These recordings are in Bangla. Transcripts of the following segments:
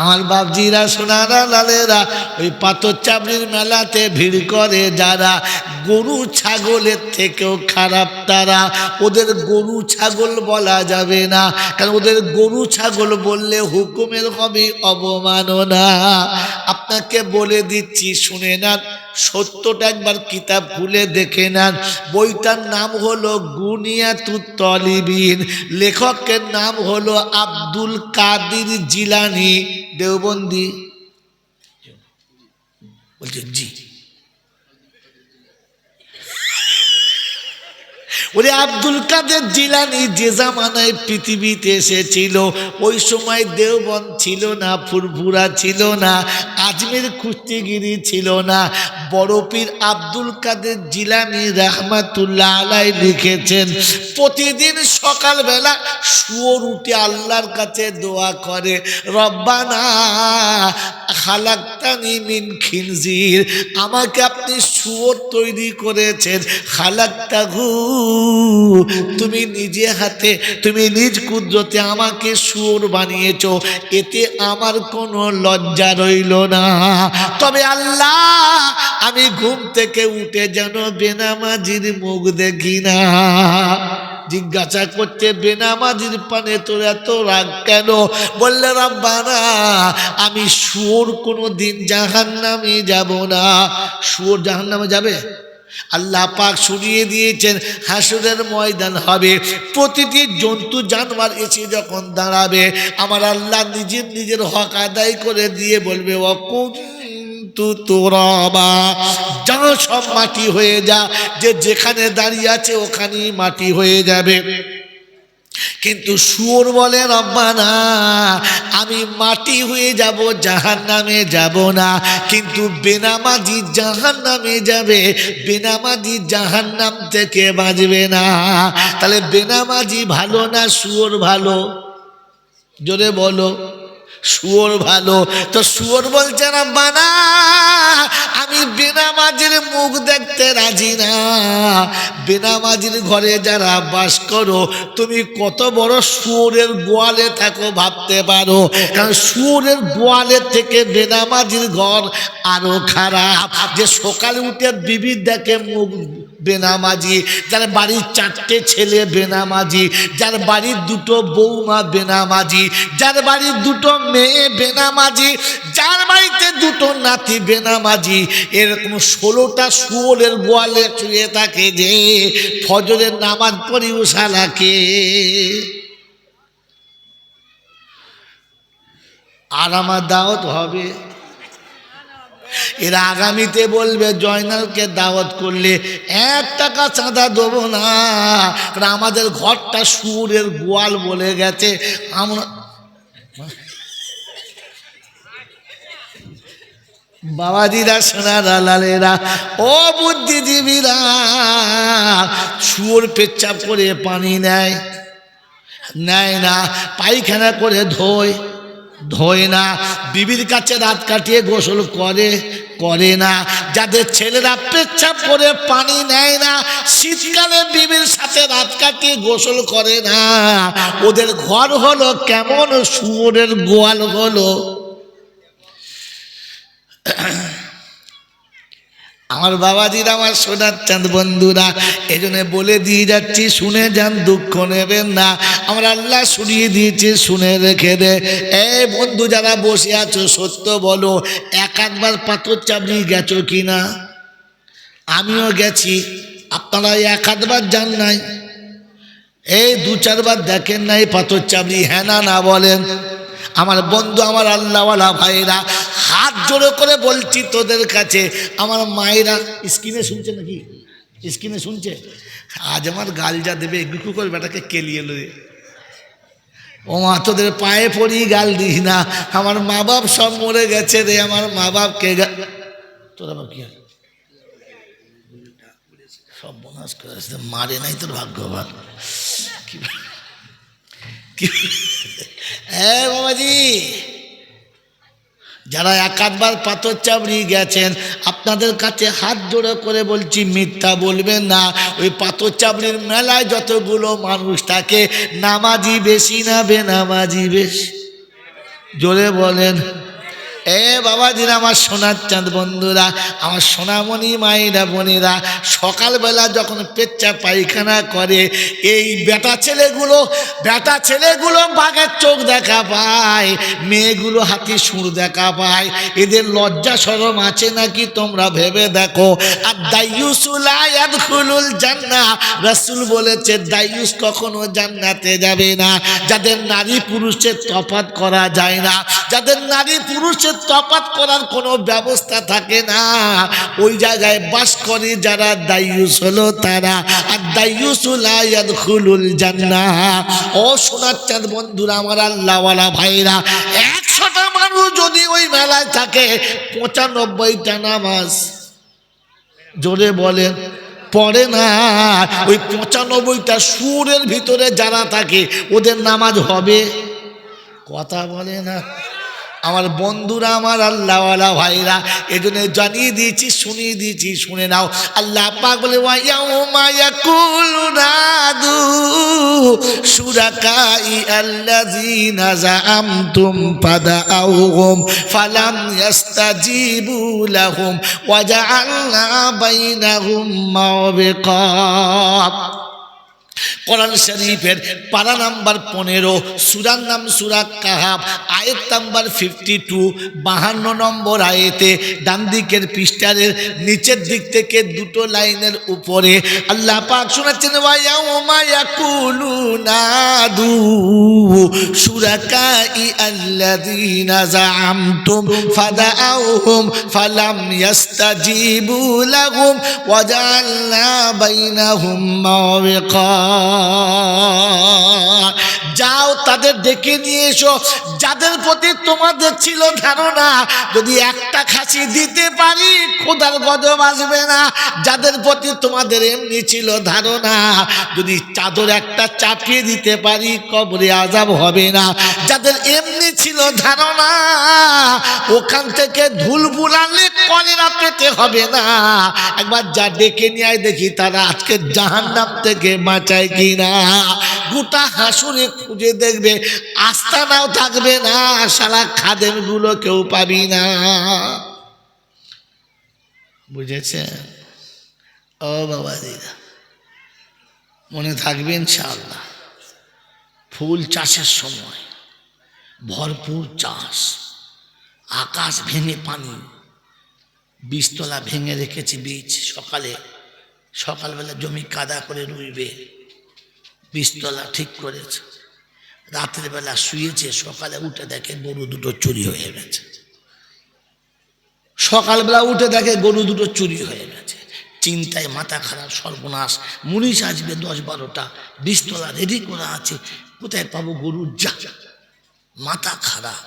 আমার বাপজিরা সোনারা লালেরা ওই পাথর চাপড়ির মেলাতে ভিড় করে যারা। গরু ছাগলের থেকেও খারাপ তারা। ওদের গরু ছাগল বলা যাবে না, কারণ ওদের গরু ছাগল বললে হুকুমের হবে অবমাননা। আপনাকে বলে দিচ্ছি, শুনে নেন, সত্যটা একবার কিতাব খুলে দেখে নেন। বইটার নাম হলো গুনিয়াতু তলিবিন, লেখকের নাম হলো আব্দুল কাদির জিলানি। দেওবন্দি। বলছে, জি। ওরে আব্দুল কাদের জিলানি যে জামানায় পৃথিবীতে এসেছিল, ওই সময় দেওবন ছিল না, ফুরফুরা ছিল না, আজমের কুস্তিগিরি ছিল না বড় পীর আব্দুল কাদের জিলানি রহমাতুল্লাহ আলাই লিখেছেন, প্রতিদিন সকালবেলা শুয়োর উঠে আল্লাহর কাছে দোয়া করে, রব্বানা খালাক্তানি মিন খিনজির, আমাকে আপনি শুয়োর তৈরি করেছেন, খালাক্তাহু, তুমি নিজে হাতে, তুমি নিজ কুদরতে আমাকে শুয়োর বানিয়েছ, এতে আমার কোনো লজ্জা রইল না। তবে আল্লাহ আমি ঘুম থেকে উঠে যেন বেনামাজির মুখ দেখি না। জিজ্ঞাসা করছে, বেনামাজির পানে তোর এত রাগ কেন? বললে, রাব্বানা, আমি সুর কোনো দিন জাহান নামে যাব না। সুর জাহান নামে যাবে? আল্লাহ পাক শুনিয়ে দিয়েছেন, হাসুরের ময়দান হবে। প্রতিটি জন্তু জানোয়ার এসে যখন দাঁড়াবে, আমার আল্লাহ নিজের নিজের হক আদায় করে দিয়ে বলবে অকুন তোরবা যা সব মাটি হয়ে যা, যে যেখানে দাঁড়িয়ে আছে ওখানেই মাটি হয়ে যাবে। কিন্তু সুর বলে, রব্বানা, আমি মাটি হয়ে যাব জাহান নামে যাব না। কিন্তু বেনামাজি জাহান নামে যাবে, বেনামাজি জাহান নাম থেকে বাঁচবে না। তাহলে বেনামাজি ভালো না সুর ভালো? জোরে বলো। শুয়োর ভালো। তো শুয়োর বলছে না বানা আমি বেনামাজির মুখ দেখতে রাজি না। বেনামাজির ঘরে যারা বাস করো, তুমি কত বড় শুয়োরের গোয়ালে থাকো ভাবতে পারো। কারণ শুয়োরের গোয়ালে থেকে বেনামাজির ঘর আরও খারাপ। যে সকালে উঠে বিবি দেখে মুখ বেনামাজি, যার বাড়ির চারটে ছেলে বেনামাজি, যার বাড়ির দুটো বৌমা বেনামাজি, যার বাড়ির দুটো মেয়ে বেনামাজি, যার বাড়িতে দুটো নাতি বেনামাজি। এরকম ষোলোটা শুয়োরের গোয়ালে শুয়ে থাকে যে ফজরের নামাজ পড়ি উষালাকে আর আমার দাওয়াত হবে এরা আগামীতে বলবে, জয়নালকে দাওয়াত করলে এক টাকা চাঁদা দেবো না। কারণ আমাদের ঘরটা সুরের গোয়াল বলে গেছে। আমরা বাবাজিরা, সোনারা, লালেরা, ও বুদ্ধিজীবীরা শুয়োর পেচ্ছাপ করে পানি নেয়। নেয় না, পায়খানা করে ধোয়। ধোয় না বিবির কাছে রাত কাটিয়ে গোসল করে করে না। যাদের ছেলেরা পেচ্ছাপ করে পানি নেয় না, শীতকালে বিবির সাথে রাত কাটিয়ে গোসল করে না। ওদের ঘর হলো কেমন শুয়োরের গোয়াল হলো। আমার বাবাজির আমার সোনার চাঁদ, বন্ধুরা এই জন্য বলে দিয়ে যাচ্ছি, শুনে যান, দুঃখ নেবেন না। আমার আল্লাহ শুনিয়ে দিয়েছে, শুনে রেখে দে। এ বন্ধু, যারা বসে আছো, সত্য বলো, এক একবার পাথর চাবড়ি গেছো কি না আমিও গেছি। আপনারা এক আধবার যান নাই। এই দু চারবার দেখেন নাই পাথর চাবড়ি হ্যাঁ না না বলেন। আমার বন্ধু, আমার আল্লাহওয়ালা ভাইরা হাত জোড়ো করে বলছি, তোদের কাছে আমার মায়েরা স্ক্রিনে শুনছে নাকি? স্ক্রিনে শুনছে? আজ আমার গাল যা দেবে গুকু করে বেটাকে কেলিয়ে লয়ে ও মা, তোদের পায়ে পড়ি গাল দিস না, আমার মা বাপ সব মরে গেছে রে, আমার মা বাপকে গা- তোর আবার কি সব বোনাস করে মারে নাই তোর ভাগ্যবান। কি বাবাজি যারা একাধবার পাথর চাবড়ি গেছেন, আপনাদের কাছে হাত জোড়ো করে বলছি, মিথ্যা বলবেন না। ওই পাথর চাবড়ির মেলায় যতগুলো মানুষ থাকে, নামাজি বেশি না বেনামাজি বেশি? জোরে বলেন। এ বাবাজিরা আমার সোনার চাঁদ বন্ধুরা, আমার সোনামণি মায়েরা বোনেরা, সকালবেলা যখন পেচ্চা পায়খানা করে, এই বেটা ছেলেগুলো বেটা ছেলেগুলো বাঘের চোখ দেখা পায়, মেয়েগুলো হাতি সুর দেখা পায়, এদের লজ্জা সরম আছে নাকি তোমরা ভেবে দেখো? আর দাইয়ুসুল জান্না রাসূল বলেছে, দাইয়ুস কখনো জান্নাতে যাবে না। যাদের নারী পুরুষের তফাৎ করা যায় না, যাদের নারী পুরুষের তফাৎ করার কোনো ব্যবস্থা থাকে না। ওই জায়গায় বাস করে যারা দায়ুস হলো তারা। আর দাইয়ুসুল খুলুল জান্না ও সোনার চাঁদ বন্ধুরা, আমার আল্লাহওয়ালা ভাইরা, একশোটা মানুষ যদি ওই মেলায় থাকে, পঁচানব্বইটা নামাজ। জোরে বলেন, পড়ে না। ওই পঁচানব্বইটা সুরের ভিতরে যারা থাকে, ওদের নামাজ হবে? কথা বলে না। আমার বন্ধুরা, আমার আল্লাহওয়ালা ভাইরা, এজন্য জানিয়ে দিয়েছি, শুনিয়ে দিয়েছি, শুনে নাও। আল্লাহ পাক বলে ফাদাউহুম ফালাম কোরআন শরীফের পারা নাম্বার পনেরো, সুরার নাম সুরা কাহাব, আয়েত নাম্বার ফিফটি টু বাহান্ন নম্বর আয়েতে ডান দিকের পৃষ্ঠারের নিচের দিক থেকে দুটো লাইনের উপরে আল্লাহ পাক শোনাচ্ছেন ফালাম ইয়াস্তাজিবু লাহুম ওয়াজআলনা বাইনাহুম যাও তাদের ডেকে নিয়ে এসো। যাদের প্রতি তোমাদের ছিল ধারণা, যদি একটা খাসি দিতে পারি খোদার গজব আসবে না। যাদের প্রতি তোমাদের এমনি ছিল ধারণা, যদি চাদর একটা চাপিয়ে দিতে পারি, কবরে আজাব হবে না। যাদের এমনি ছিল ধারণা, ওখান থেকে ধুল বুলালে কলেরা পেতে হবে না। একবার যা ডেকে নিয়ে আয় দেখি তারা আজকে জাহান্নাম থেকে বাঁচায় কিনা। গোটা হাসুরে খুঁজে দেখবে, আস্তানাও থাকবে না, সারা খাদেরগুলো কেউ পাবি না। বুঝেছে ও বাবা দিদা মনে থাকবে ইনশাআল্লাহ। ফুল চাষের সময়, ভরপুর চাষ, আকাশ ভেঙে পানি বীজতলা ভেঙে রেখেছি বীজ সকালে, সকালবেলা জমি কাদা করে রুইবে। বীজতলা ঠিক করেছে। রাতের বেলা শুয়েছে, সকালে উঠে দেখে গরু দুটো চুরি হয়ে গেছে। সকালবেলা উঠে দেখে গরু দুটো চুরি হয়ে গেছে। চিন্তায় মাথা খারাপ, সর্বনাশ। মুনিশ আসবে দশ বারোটা বীজতলা রেডি করা আছে। কোথায় পাবো গরুর যা। মাথা খারাপ।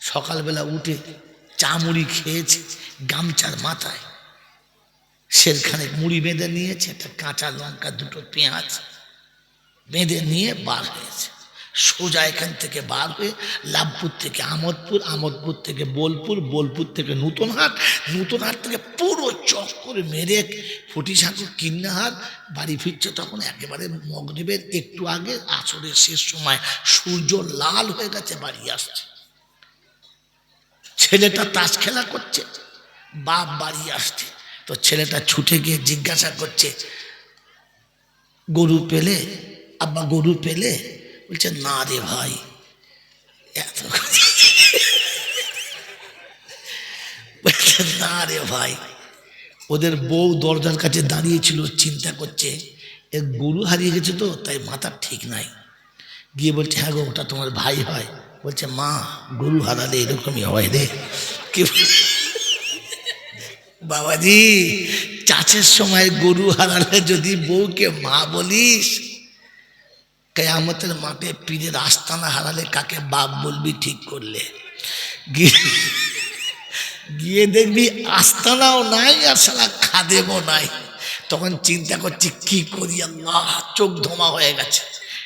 সকালবেলা উঠে চা মুড়ি খেয়েছে গামছার মাথায়। সেরখানে মুড়ি বেঁধে নিয়েছে, একটা কাঁচা লঙ্কা, দুটো পেঁয়াজ বেঁধে নিয়ে বার হয়েছে। সোজা এখান থেকে বার হয়ে লাভপুর থেকে আমোদপুর আমোদপুর থেকে বোলপুর বোলপুর থেকে নূতনহাট নূতনহাট থেকে পুরো চক করে মেরে ফটি সাঁকুর কিন্নাহাট বাড়ি ফিরছে তখন একেবারে মগরীবের একটু আগে, আসরের শেষ সময়। সূর্য লাল হয়ে গেছে, বাড়ি আসছে। ছেলেটা তাস খেলা করছে, বাপ বাড়ি আসছে, তো ছেলেটা ছুটে গিয়ে জিজ্ঞাসা করছে, গরু পেলে? আব্বা, গরু পেলে? বলছে, না রে ভাই। এত বলছে, না রে ভাই। ওদের বউ দরজার কাছে দাঁড়িয়েছিল, চিন্তা করছে এর গরু হারিয়ে গেছে তো, তাই মাথা ঠিক নাই। গিয়ে বলছে হ্যাঁ গো, ওটা তোমার ভাই হয়। বলছে, মা, গরু হারালে এরকমই হয় রে। কি বাবাজি, চাষের সময় গরু হারালে যদি বউকে মা বলিস, কেয়ামতের মাঠে পীরের আস্তানা হারালে কাকে বাপ বলবি ঠিক করলে? গিয়ে দেখবি আস্তানাও নাই আর সালা খাদেমও নাই। তখন চিন্তা করছি, কি করি আল্লাহ, চোখ ধোমা হয়ে গেছে।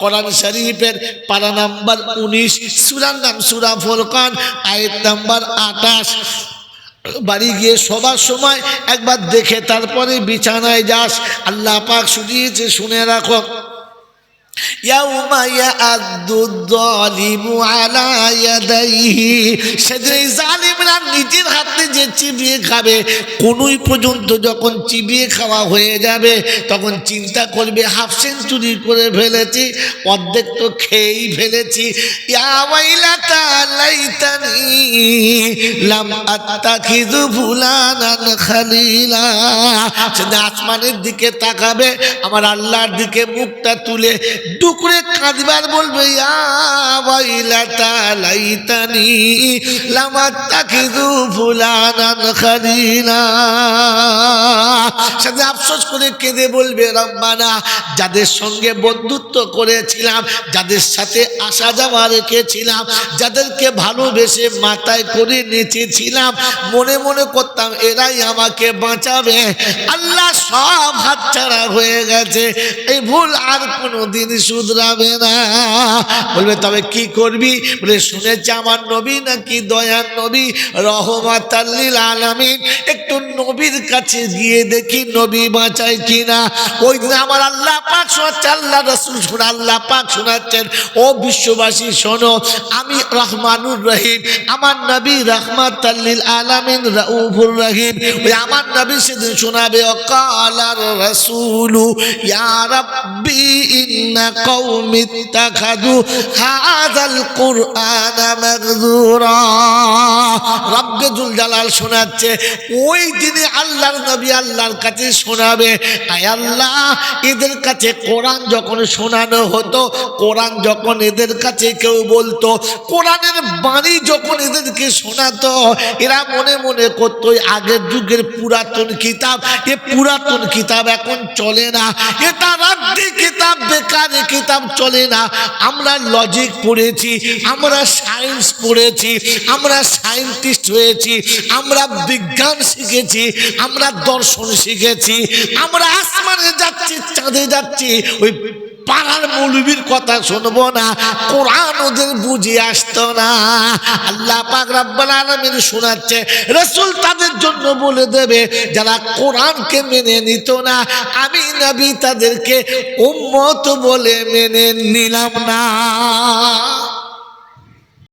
কোরআন শরীফের পারা নাম্বার উনিশ, সুরার নাম সুরা ফোরকান আয়ের নাম্বার আটাশ বাড়ি গিয়ে সবার সময় একবার দেখে তারপরে বিছানায় যাস। আল্লাহ পাক শুনিয়েছে, শুনে রাখো। সেদিন নিজের হাতে যে চিবিয়ে খাবে, কোনই পর্যন্ত যখন চিবিয়ে খাওয়া হয়ে যাবে, তখন চিন্তা করবে, হাফ সেঞ্চুরি করে ফেলেছি, অর্ধেক তো খেয়েই ফেলেছি। আসমানের দিকে তাকাবে, আমার আল্লাহর দিকে মুখটা তুলে, ডুকরে কাঁদবার বলবে, ইয়া সাথে আফসোস করে কেঁদে বলবে যাদের সঙ্গে বন্ধুত্ব করেছিলাম, যাদের সাথে আসা যাওয়া রেখেছিলাম, যাদেরকে ভালোবেসে মাথায় করে নেচেছিলাম, মনে মনে করতাম এরাই আমাকে বাঁচাবে। আল্লাহ সব হাতছাড়া হয়ে গেছে। এই ভুল আর কোনো দিন শুধরাবে না। বলবে, তবে কি করবি? বলে, শুনেছি আমার নবী নাকি দয়ার নবী। রহমাত আলামিন। একটু নবীর কাছে গিয়ে দেখি নবী বাঁচায় কিনা। ওই দিন আমার আল্লাহ পাক শোনাচ্ছে, আল্লাহ রসুল শোনা, আল্লাহ পাক শোনাচ্ছেন, ও বিশ্ববাসী, শোনো, আমি রহমানুর রহিম। আমার নবী রহমাত আলামিন রাউফুর রহিম। ওই আমার নবী সেদিন শোনাবে অকালার রসুলু ইয়া রাব্বি ইন্না কওমি ইত্তাখাযু হাযাল কুরআনা মাগযুরা জুল জালাল শোনাচ্ছে, ওই দিনে আল্লাহর নবী আল্লাহর কাছে শোনাবে। আয় আল্লাহ, এদের কাছে কোরআন যখন শোনানো হতো, কোরআন যখন এদের কাছে কেউ বলতো, কোরআনের বাণী যখন এদেরকে শোনাতো, এরা মনে মনে করতো আগের যুগের পুরাতন কিতাব, এ পুরাতন কিতাব এখন চলে না এটা রাদ্দি কিতাব, বেকার কিতাব চলে না। আমরা লজিক পড়েছি, আমরা সায়েন্স পড়েছি, আমরা সায়েন্টিস্ট হয়েছি আমরা বিজ্ঞান শিখেছি, আমরা দর্শন শিখেছি, আমরা আসমানে যাচ্ছি, চাঁদে যাচ্ছি, ওই পাড়ার মৌলবীর কথা শুনব না, কোরআন ওদের বুঝে আসতো না। আল্লাহ পাক রাব্বাল শোনাচ্ছে, রসুল তাদের জন্য বলে দেবে, যারা কোরআনকে মেনে নিত না, আমি নবী তাদেরকে উম্মত বলে মেনে নিলাম না।